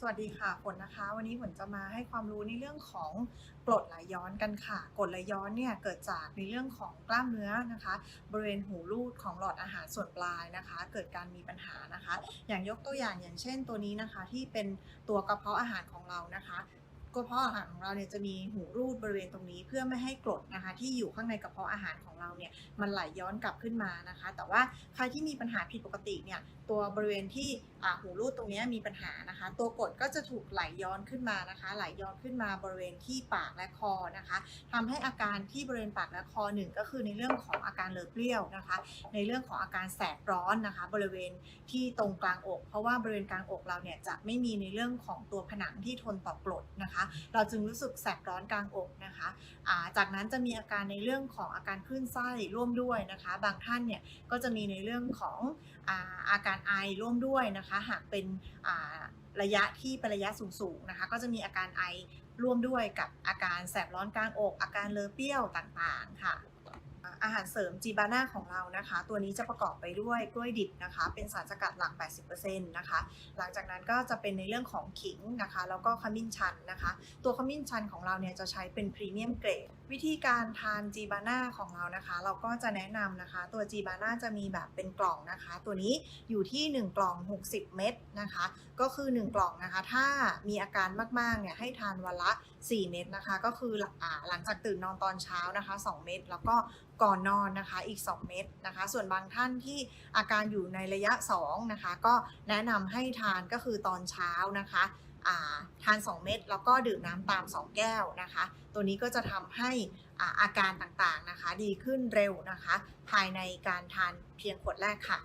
สวัสดีค่ะฝนนะคะ วันนี้ฝนจะมาให้ความรู้ในเรื่องของกรดไหลย้อนกันค่ะกรดไหลย้อนเนี่ยเกิดจากในเรื่องของกล้ามเนื้อนะคะ บริเวณหูรูดของหลอดอาหารส่วนปลายนะคะ เกิดการมีปัญหานะคะ อย่างยกตัวอย่างอย่างเช่นตัวนี้นะคะ ที่เป็นตัวกระเพาะอาหารของเรานะคะ กระเพาะอาหารของเราเนี่ยจะมีหูรูดบริเวณตรงนี้ เพื่อไม่ให้กรดนะคะ ที่อยู่ข้างในกระเพาะอาหารของเราเนี่ยมันไหลย้อนกลับขึ้นมานะคะ แต่ว่าใครที่มีปัญหาผิดปกติเนี่ยตัวบริเวณที่หูรูดตรงนี้มีปัญหานะคะ ตัวกรดก็จะถูกไหลย้อนขึ้นมานะคะ ไหลย้อนขึ้นมาบริเวณที่ปากและคอนะคะทำให้อาการที่บริเวณปากและคอหนึ่งก็คือในเรื่องของอาการเลอะเปรี้ยวนะคะ ในเรื่องของอาการแสบร้อนนะคะ บริเวณที่ตรงกลางอก เพราะว่าบริเวณกลางอกเราเนี่ยจะไม่มีในเรื่องของตัวผนังที่ทนต่อกรดนะคะเราจึงรู้สึกแสบร้อนกลางอกนะคะาจากนั้นจะมีอาการในเรื่องของอาการคลื่นไส้ร่วมด้วยนะคะ บางท่านเนี่ยก็จะมีในเรื่องของอาอาการไอร่วมด้วยนะคะ หากเป็นระยะที่เป็นระยะสูงๆนะคะ ก็จะมีอาการไอร่วมด้วยกับอาการแสบร้อนกลางอก อาการเลอเปรี้ยวต่างๆค่ะ อาหารเสริมจีบาน่าของเรานะคะ ตัวนี้จะประกอบไปด้วยกล้วยดิบนะคะ เป็นสารสกัดหลัก 80%นะคะ หลังจากนั้นก็จะเป็นในเรื่องของขิงนะคะ แล้วก็ขมิ้นชันนะคะ ตัวขมิ้นชันของเราเนี่ยจะใช้เป็นพรีเมียมเกรด วิธีการทานจีบาน่าของเรานะคะ เราก็จะแนะนำนะคะ ตัวจีบาน่าจะมีแบบเป็นกล่องนะคะ ตัวนี้อยู่ที่ 1 กล่อง 60 เม็ดนะคะ ก็คือ 1 กล่องนะคะ ถ้ามีอาการมากๆเนี่ยให้ทานวันละ 4 เม็ดนะคะ ก็คืออ่าหลังจากตื่นนอนตอนเช้านะคะ 2 เม็ดแล้วก็ก่อนนอนนะคะอีก 2 เม็ดนะคะ ส่วนบางท่านที่อาการอยู่ในระยะ2นะคะก็แนะนำให้ทานก็คือตอนเช้านะคะาทาน 2 เม็ดแล้วก็ดื่มน้ำตาม 2 แก้วนะคะ ตัวนี้ก็จะทำให้อาอาการต่างๆนะคะ ดีขึ้นเร็วนะคะ ภายในการทานเพียงขวดแรกค่ะ